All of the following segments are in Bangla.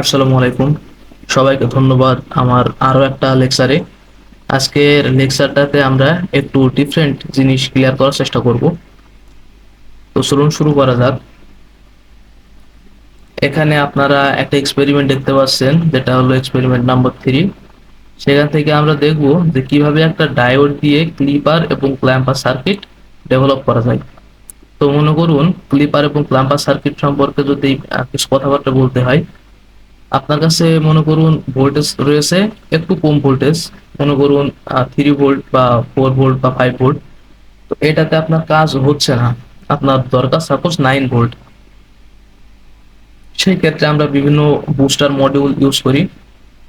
আসসালামু আলাইকুম। সবাইকে ধন্যবাদ আমার আরও একটা লেকচারে আজকের লেকচারটাতে আমরা একটু ডিফারেন্ট জিনিস ক্লিয়ার করার চেষ্টা করব। তো চলুন শুরু করা যাক। এখানে আপনারা একটা এক্সপেরিমেন্ট দেখতে পাচ্ছেন, যেটা হলো এক্সপেরিমেন্ট নাম্বার থ্রি সেখান থেকে আমরা দেখব যে কীভাবে একটা ডায়োড দিয়ে ক্লিপার এবং ক্ল্যাম্পার সার্কিট ডেভেলপ করা যায়। তো মনে করুন ক্লিপার এবং ক্ল্যাম্পার সার্কিট সম্পর্কে যদি কিছু কথাবার্তা বলতে হয় আপনার কাছে মনে করুন ভোল্টেজ রয়েছে একটু কম ভোল্টেজ মনে করুন থ্রি ভোল্ট বা ফোর ভোল্ট বা ফাইভ ভোল্ট তো এটাতে আপনার কাজ হচ্ছে না। আপনার দরকার সাপোজ নাইন ভোল্ট সেই ক্ষেত্রে আমরা বিভিন্ন বুস্টার মডিউল ইউজ করি।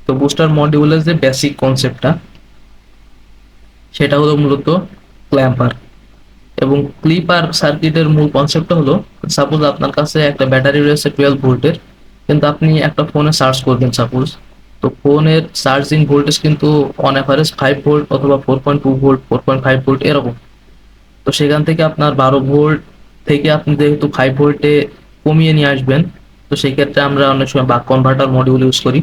তো বুস্টার মডিউলের যে বেসিক কনসেপ্টটা সেটা হলো মূলত ক্ল্যাম্পার এবং ক্লিপার সার্কিটের মূল কনসেপ্টটা হলো সাপোজ আপনার কাছে একটা ব্যাটারি রয়েছে টুয়েলভ ভোল্টের কিন্তু আপনি একটা ফোনে চার্জ করবেন সাপোজ তো ফোনের চার্জিং ভোল্টেজ কিন্তু অন অ্যাভারেজ ফাইভ ভোল্ট অথবা four point two volt four point five volt এরকম। তো সেখান থেকে আপনার বারো ভোল্ট থেকে আপনি যেহেতু ফাইভ ভোল্টে কমিয়ে নিয়ে আসবেন, তো সেই ক্ষেত্রে আমরা অনেক সময় বাক কনভার্টার মডিউল ইউজ করি।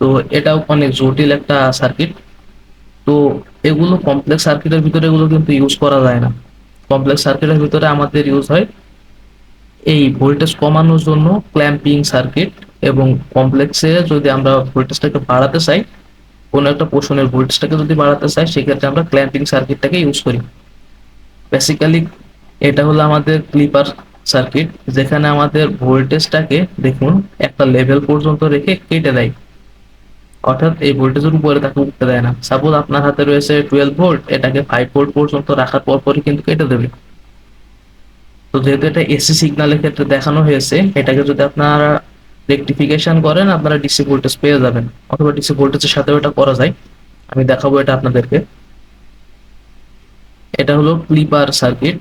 তো এটাও অনেক জটিল একটা সার্কিট তো এগুলো কমপ্লেক্স সার্কিটের ভিতরে এগুলো কিন্তু ইউজ করা যায় না। কমপ্লেক্স সার্কিটের ভিতরে আমাদের ইউজ হয় এই ভোল্টেজ কমানোর জন্য ক্ল্যাম্পিং সার্কিট এবং কমপ্লেক্সে যদি আমরা ভোল্টেজটাকে বাড়াতে চাই, কোনো একটা পোর্শনের ভোল্টেজটাকে যদি বাড়াতে চাই, সেক্ষেত্রে আমরা ক্ল্যাম্পিং সার্কিটটাকে ইউজ করি। বেসিক্যালি এটা হলো আমাদের ক্লিপার সার্কিট যেখানে আমাদের ভোল্টেজটাকে দেখুন একটা লেভেল পর্যন্ত রেখে কেটে দেয়। অর্থাৎ এই ভোল্টেজের উপরে তাকে উঠতে দেয় না। সাপোজ আপনার হাতে রয়েছে টুয়েলভ ভোল্ট এটাকে ফাইভ ভোল্ট পর্যন্ত রাখার পর পরই কিন্তু কেটে দেবে। তো যেহেতু এটা এসি সিগন্যালের ক্ষেত্রে দেখানো হয়েছে, এটাকে যদি আপনারা রেকটিফিকেশন করেন, আপনারা ডিসি ভোল্টেজ পেয়ে যাবেন। অথবা ডিসি ভোল্টেজের সাথেও এটা করা যায়। আমি দেখাবো এটা আপনাদেরকে। এটা হলো ক্লিপার সার্কিট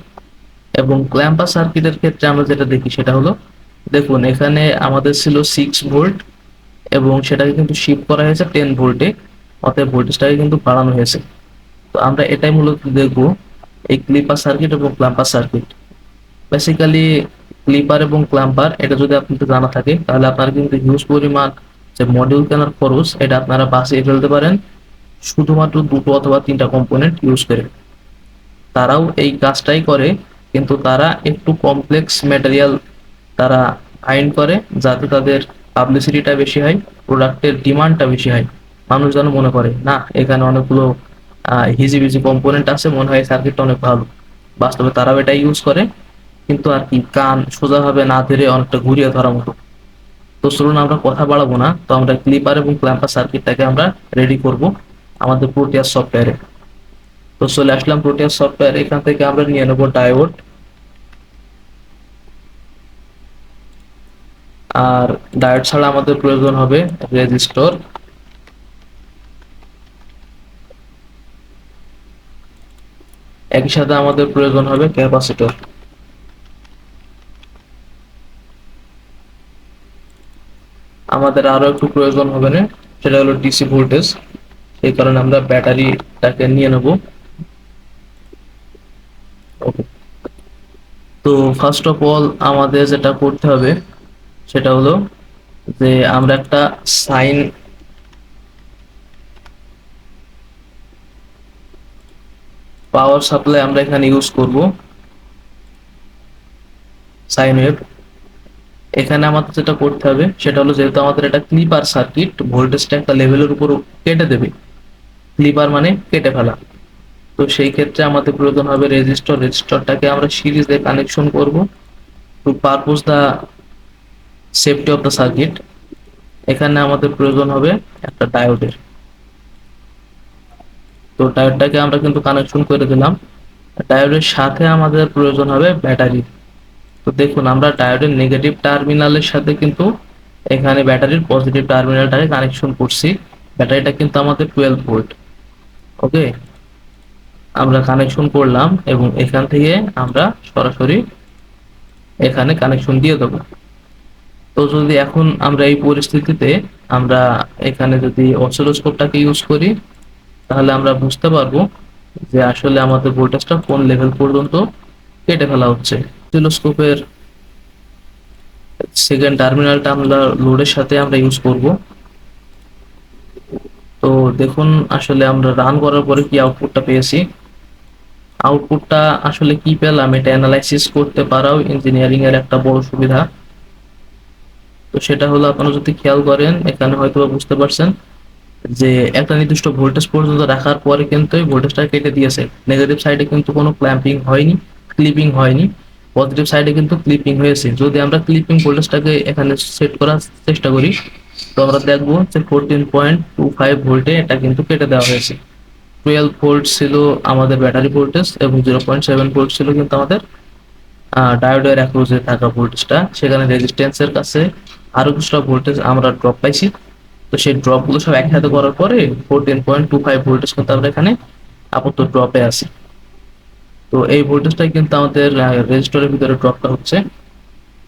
এবং ক্ল্যাম্পার সার্কিটের ক্ষেত্রে আমরা যেটা দেখি, সেটা হলো, দেখুন, এখানে আমাদের ছিল সিক্স ভোল্ট এবং সেটাকে কিন্তু শিফট করা হয়েছে টেন ভোল্টে অতএব ভোল্টেজটাকে কিন্তু বাড়ানো হয়েছে। তো আমরা এটাই মূলত দেখব এই ক্লিপার সার্কিট এবং ক্ল্যাম্পার সার্কিট বেসিক্যালি ক্লিপার এবং ক্লাম্পার এটা যদি আপনাদের জানা থাকে, তাহলে আপনারা কিন্তু হিউজ পরিমাণ যে মডিউল কেনার খরচ, এটা আপনারা বাঁচিয়ে ফেলতে পারেন। শুধুমাত্র দুটো অথবা তিনটা কম্পোনেন্ট ইউজ করে। তারাও এই কাজটাই করে, কিন্তু তারা একটু কমপ্লেক্স ম্যাটেরিয়াল তারা ফাইন্ড করে, যাতে তাদের পাবলিসিটিটা বেশি হয় প্রোডাক্টের ডিমান্ডটা বেশি হয়। মানুষ যেন মনে করে, না, এখানে অনেকগুলো হিজিবিজি কম্পোনেন্ট আছে, মনে হয় সার্কিটটা অনেক ভালো। বাস্তবে তারাও এটা ইউজ করে। কিন্তু আর কি, কান সোজাভাবে না ধরে অনেকটা ঘুরিয়ে ধরার মতো। তো চলুন আমরা কথা বাড়াবো না, তো আমরা ক্লিপার এবং ক্ল্যাম্পার সার্কিটটাকে আমরা রেডি করব আমাদের প্রোটিয়াস সফটওয়্যারে তো চলে আসলাম প্রোটিয়াস সফটওয়্যার এখান থেকে আমরা নিয়ে নেব ডায়োড আর ডায়োড ছাড়া আমাদের প্রয়োজন হবে রেজিস্টর একই সাথে আমাদের প্রয়োজন হবে ক্যাপাসিটর আমাদের আরও একটু প্রয়োজন হবে না? সেটা হলো ডিসি ভোল্টেজ সেই কারণে আমরা ব্যাটারিটাকে নিয়ে নেব। তো ফার্স্ট অফ অল আমাদের যেটা করতে হবে, সেটা হলো যে আমরা একটা সাইন পাওয়ার সাপ্লাই আমরা এখানে ইউজ করব। সাইন ওয়েভ এখানে আমাদের যেটা করতে হবে, সেটা হলো যেহেতু আমাদের এটা ক্লিপার সার্কিট ভোল্টেজটা একটা লেভেলের উপর কেটে দেবে। ক্লিপার মানে কেটে ফেলা। তো সেই ক্ষেত্রে আমাদের প্রয়োজন হবে রেজিস্টর রেজিস্টরটাকে আমরা সিরিজে কানেকশন করব to purpose the safety of the circuit এখানে আমাদের প্রয়োজন হবে একটা ডায়োডের তো ডায়োডটাকে আমরা কিন্তু কানেকশন করে দিলাম। ডায়োডের সাথে আমাদের প্রয়োজন হবে ব্যাটারি তো দেখুন, আমরা ডায়োডের নেগেটিভ টার্মিনালের সাথে কিন্তু এখানে ব্যাটারির পজিটিভ টার্মিনালটাকে কানেকশন করছি। ব্যাটারিটা কিন্তু আমাদের টুয়েলভ ভোল্ট ওকে আমরা কানেকশন করলাম এবং এখান থেকে আমরা সরাসরি এখানে কানেকশন দিয়ে দেবো। তো যদি এখন আমরা এই পরিস্থিতিতে আমরা এখানে যদি অসিলোস্কোপটাকে ইউজ করি, তাহলে আমরা বুঝতে পারব যে আসলে আমাদের ভোল্টেজটা কোন লেভেল পর্যন্ত কেটে ফেলা হচ্ছে। অসিলোস্কোপের সেকেন্ড টার্মিনালটা আমরা লোডের সাথে আমরা ইউজ করব। তো দেখুন, আসলে আমরা রান করার পরে কি আউটপুটটা পেয়েছি? আউটপুটটা আসলে কি পেলাম? এটা অ্যানালাইসিস করতে পারাও ইঞ্জিনিয়ারিং এর একটা বড় সুবিধা। তো সেটা হলো আপনারা যদি খেয়াল করেন, এখানে হয়তো বুঝতে পারছেন যে একটা নির্দিষ্ট ভোল্টেজ পর্যন্ত রাখার পরে কিন্তু ভোল্টেজটা কেটে দিয়েছে। নেগেটিভ সাইডে কিন্তু কোনো ক্ল্যাম্পিং হয়নি ক্লিপিং হয়নি। পজিটিভ সাইডে কিন্তু ক্লিপিং হয়েছে। যদি আমরা ক্লিপিং ভোল্টেজটাকে এখানে সেট করার চেষ্টা করি, তো আমরা দেখব যে ফোরটিন পয়েন্ট টু ফাইভ ভোল্টে এটা কিন্তু কেটে দেওয়া হয়েছে। টুয়েলভ ভোল্ট ছিল আমাদের ব্যাটারি ভোল্টেজ এবং জিরো পয়েন্ট সেভেন ভোল্ট ছিল কিন্তু আমাদের ডায়োডের অ্যাক্রোজে থাকা ভোল্টেজটা সেখানে রেজিস্ট্যান্সের কাছে আরও কিছুটা ভোল্টেজ আমরা ড্রপ পাইছি। তো সেই ড্রপগুলো সব একসাথে করার পরে fourteen point two five voltage কিন্তু আমরা এখানে আপাতত ড্রপে আছি। তো এই ভোল্টেজটাই কিন্তু আমাদের রেজিস্টরের ভিতরে ড্রপটা হচ্ছে।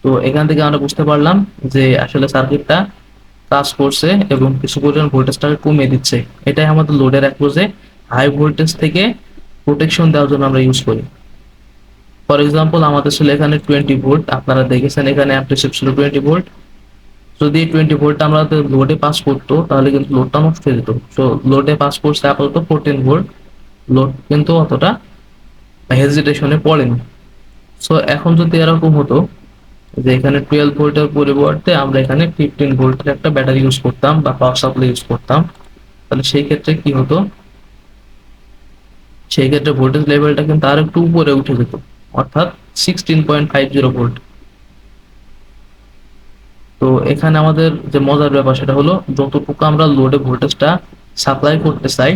তো এখান থেকে আমরা বুঝতে পারলাম যে আসলে সার্কিটটা কাজ করছে এবং কিছু পরিমাণ ভোল্টেজটাকে কমিয়ে দিচ্ছে। এটাই আমাদের লোডের অ্যাক্রোজে হাই ভোল্টেজ থেকে প্রোটেকশন দেওয়ার জন্য আমরা ইউজ করি। ফর এক্সাম্পল আমাদের ছিল এখানে টোয়েন্টি ভোল্ট আপনারা দেখেছেন এখানে অ্যাপ্রিসিপ ছিল টোয়েন্টি ভোল্ট যদি টোয়েন্টি ভোল্ট আমরা লোডে পাস করতো, তাহলে কিন্তু লোডটা নষ্ট হয়ে যেত। তো লোডে পাস করছে আপাতত ফোরটিন ভোল্ট লোড কিন্তু অতটা হেজিটেশনে পড়েনি। সো এখন যদি এরকম হতো যে এখানে টুয়েলভ ভোল্টের পরিবর্তে আমরা এখানে ফিফটিন ভোল্টের একটা ব্যাটারি ইউজ করতাম বা পাওয়ার সাপ্লাই ইউজ করতাম, তাহলে সেই ক্ষেত্রে কি হতো? সেই ক্ষেত্রে ভোল্টেজ লেভেলটা কিন্তু আর একটু উপরে উঠে যেত, অর্থাৎ sixteen point five zero volt তো এখানে আমাদের যে মজার ব্যাপার সেটা হলো, যতটুকু আমরা লোডে ভোল্টেজটা সাপ্লাই করতে চাই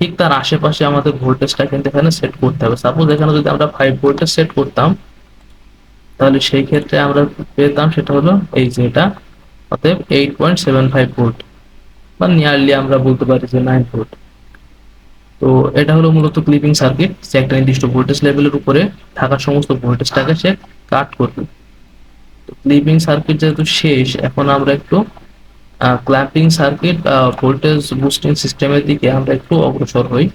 ঠিক তার আশেপাশে আমাদের ভোল্টেজটা কিন্তু এখানে সেট করতে হবে। সাপোজ এখানে যদি আমরা ফাইভ ভোল্টেজ সেট করতাম, তাহলে সেই ক্ষেত্রে আমরা পেতাম সেটা হলো এই যে এটা, অতএব eight point seven five volt বা নিয়ারলি আমরা বলতে পারি যে নাইন ভোল্ট তো এটা হলো মূলত ক্লিপিং সার্কিট যে একটা নির্দিষ্ট ভোল্টেজ লেভেলের উপরে থাকা সমস্ত ভোল্টেজটাকে সে কাট করবে। ক্লিপিং সার্কিট যেহেতু শেষ, এখন আমরা একটু ক্ল্যাম্পিং সার্কিট ভোল্টেজ বুস্টিং সিস্টেমের দিকে আমরা একটু অগ্রসর হই।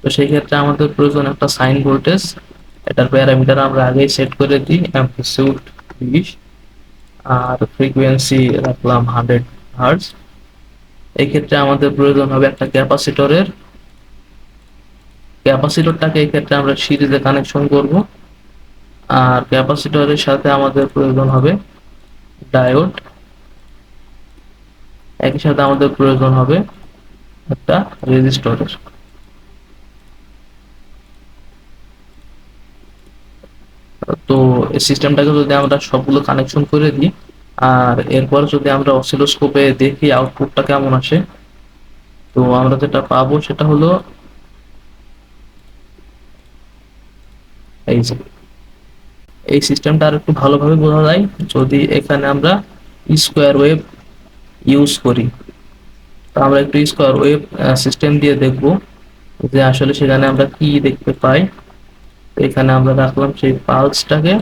তো সেই ক্ষেত্রে আমাদের প্রয়োজন একটা সাইন ভোল্টেজ এটার প্যারামিটার আমরা আগেই সেট করে দিই অ্যাম্পলিটিউড বিশ, আর ফ্রিকোয়েন্সি রাখলাম হান্ড্রেড হার্জ এই ক্ষেত্রে আমাদের প্রয়োজন হবে একটা ক্যাপাসিটরের ক্যাপাসিটরটাকে এই ক্ষেত্রে আমরা সিরিজে কানেকশন করব। আর ক্যাপাসিটরের সাথে আমাদের প্রয়োজন হবে ডায়োড একই সাথে আমাদের প্রয়োজন হবে একটা রেজিস্টরের তো এই সিস্টেমটাকে যদি আমরা সবগুলো কানেকশন করে দিই, আর এরপর যদি আমরা অসিলোস্কোপে দেখি আউটপুটটা কেমন আসে, তো আমরা যেটা পাবো সেটা হলো এই যে, এই সিস্টেমটা আর একটু ভালোভাবে বোঝা যায়। যদি এখানে আমরা স্কোয়ার ওয়েভ ইউজ করি। তো আমরা একটু স্কোয়ার ওয়েভ সিস্টেম দিয়ে দেখব যে আসলে সেখানে আমরা কি দেখতে পাই। এখানে আমরা রাখলাম সেই পালসটাকে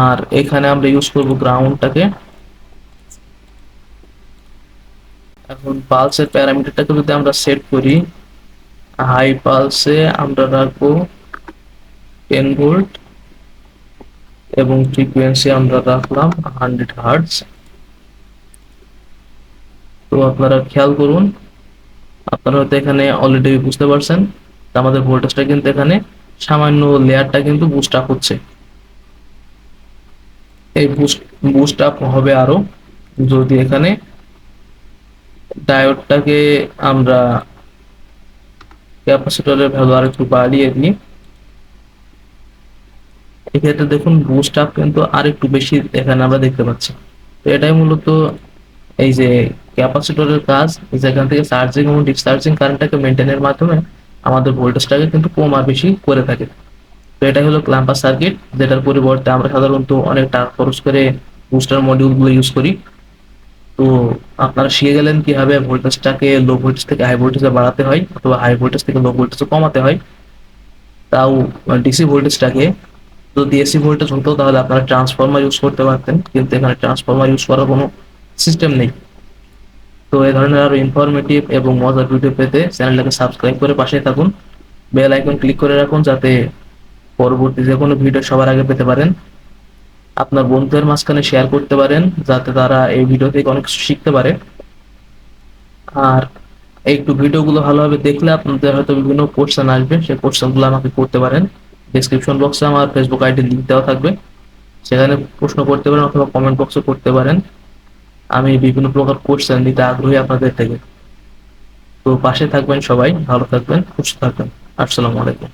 আর এখানে আমরা ইউজ করব গ্রাউন্ডটাকে এখন পালসের প্যারামিটারটাকে যদি আমরা সেট করি হাই পালসে আমরা রাখব টেন ভোল্ট এবং ফ্রিকোয়েন্সি আমরা রাখলাম হান্ড্রেড হার্টস। তো আপনারা খেয়াল করুন, আপনারা হয়তো এখানে অলরেডি বুঝতে পারছেন আমাদের ভোল্টেজটা কিন্তু এখানে সামান্য লেয়ারটা কিন্তু বুস্ট আপ হচ্ছে। এই বুস্ট বুস্ট আপ হবে আরও যদি এখানে ডায়োডটাকে আমরা ক্যাপাসিটরের ভ্যালু আর একটু বাড়িয়ে দিই এক্ষেত্রে দেখুন বুস্ট আপ কিন্তু আর একটু বেশি এখানে আমরা দেখতে পাচ্ছি। তো এটাই মূলত এই যে ক্যাপাসিটরের কাজ যেখান থেকে চার্জিং এবং ডিসচার্জিং কারেন্টটাকে মেনটেনের মাধ্যমে আমাদের ভোল্টেজটাকে কিন্তু কম আর বেশি করে থাকে। তো এটাই হলো ক্লাম্পার সার্কিট যেটার পরিবর্তে আমরা সাধারণত অনেক টাকা খরচ করে বুস্টার মডিউলগুলো ইউজ করি। তো আপনারা শিখে গেলেন কীভাবে ভোল্টেজটাকে লো ভোল্টেজ থেকে হাই ভোল্টেজে বাড়াতে হয় অথবা হাই ভোল্টেজ থেকে লো ভোল্টেজে কমাতে হয়। তাও ডিসি ভোল্টেজটাকে যদি এসি ভোল্টেজ হতো তাহলে আপনারা ট্রান্সফর্মার ইউজ করতে পারতেন, কিন্তু এখানে ট্রান্সফর্মার ইউজ করার কোনো সিস্টেম নেই। তো এই ধরনের আরও ইনফরমেটিভ এবং মজার ভিডিও পেতে চ্যানেলটাকে সাবস্ক্রাইব করে পাশে থাকুন। বেল আইকন ক্লিক করে রাখুন যাতে পরবর্তী যে কোনো ভিডিও সবার আগে পেতে পারেন। আপনার বন্ধুদের মাঝখানে শেয়ার করতে পারেন, যাতে তারা এই ভিডিও থেকে অনেক কিছু শিখতে পারে। আর একটু ভিডিওগুলো ভালোভাবে দেখলে আপনাদের হয়তো বিভিন্ন কোশ্চেন আসবে, সেই কোশ্চেনগুলো আমাকে করতে পারেন। ডিসক্রিপশন বক্সে আমার ফেসবুক আইডি লিঙ্ক দেওয়া থাকবে। সেখানে প্রশ্ন করতে পারেন অথবা কমেন্ট বক্সে করতে পারেন। আমি বিভিন্ন প্রকার কোশ্চেন দিতে আগ্রহী আপনাদের থেকে। তো পাশে থাকবেন সবাই, ভালো থাকবেন, সুস্থ থাকবেন। আসসালামু আলাইকুম।